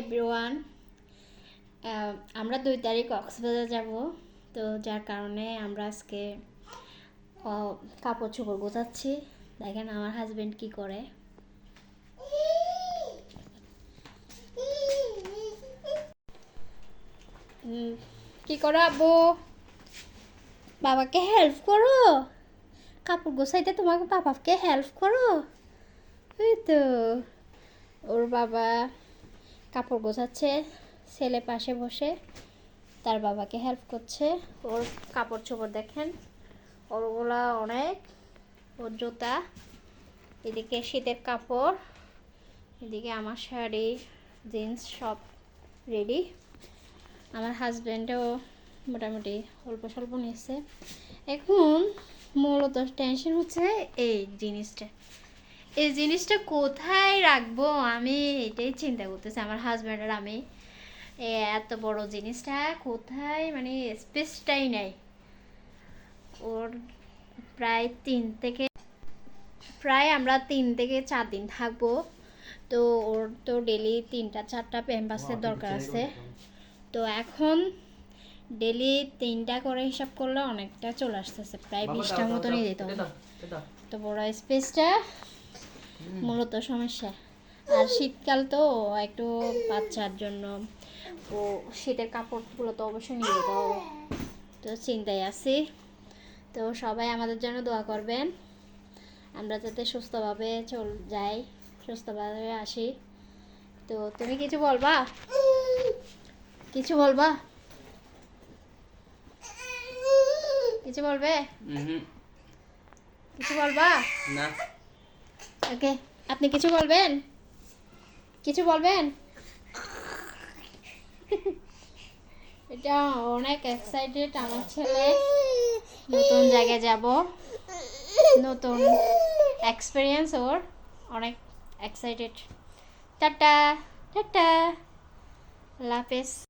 Everyone আমরা দুই তারিখ কক্সবাজার যাব, তো যার কারণে আমরা আজকে কাপড় চোপড় গোছাচ্ছি। দেখেন আমার হাজবেন্ড কি করে। কি করো আব্বু? বাবাকে হেল্প করো। কাপড় গোছাইতে তোমাকে বাবাকে হেল্প করো। এই তো, ওর বাবা কাপড় গোছাচ্ছে, ছেলে পাশে বসে, তার বাবাকে হেল্প করছে। ওর কাপড় চোপড় দেখেন, ওরগুলা অনেক, ওর জুতা, এদিকে শীতের কাপড়, এদিকে আমার শাড়ি জিন্স সব রেডি আমার হাজব্যান্ডও মোটামুটি অল্প স্বল্প নিয়েছে। এখন মূলত টেনশন হচ্ছে এই জিনিসটা। এই জিনিসটা কোথায় রাখব? আমি এটাই চিন্তা করতেছি আমার হাজব্যান্ড আর আমি। এত বড় জিনিসটা কোথায়? মানে স্পেসটাই নেই। ওর প্রায় তিন থেকে প্রায় আমরা তিন থেকে চার দিন থাকব। তো ওর তো ডেলি তিনটা চারটা প্যাম্পাসের দরকার আছে। তো এখন ডেলি তিনটা করে হিসাব করলে অনেকটা চলে আসতেছে। প্রায় বিশটা মতনই হবে। তো বড় স্পেসটা মূলত সমস্যা। আর শীতকাল তো একটু বাচ্চার জন্য ও শীতের কাপড়গুলো তো অবশ্যই নিয়ে যেতে হবে। তো চিন্তায় আছি। তো সবাই আমাদের জন্য দোয়া করবেন। আমরা যাতে সুস্থভাবে চল যাই সুস্থভাবে আসি। তো তুমি কিছু বলবা? কিছু বলবা? কিছু বলবে? কিছু বলবা? না। ওকে, আপনি কিছু বলবেন? কিছু বলবেন? এটা অনেক এক্সাইটেড আমার ছেলে। নতুন জায়গায় যাব। নতুন এক্সপিরিয়েন্স ওর। অনেক এক্সাইটেড টাটা টাটা। লাফেস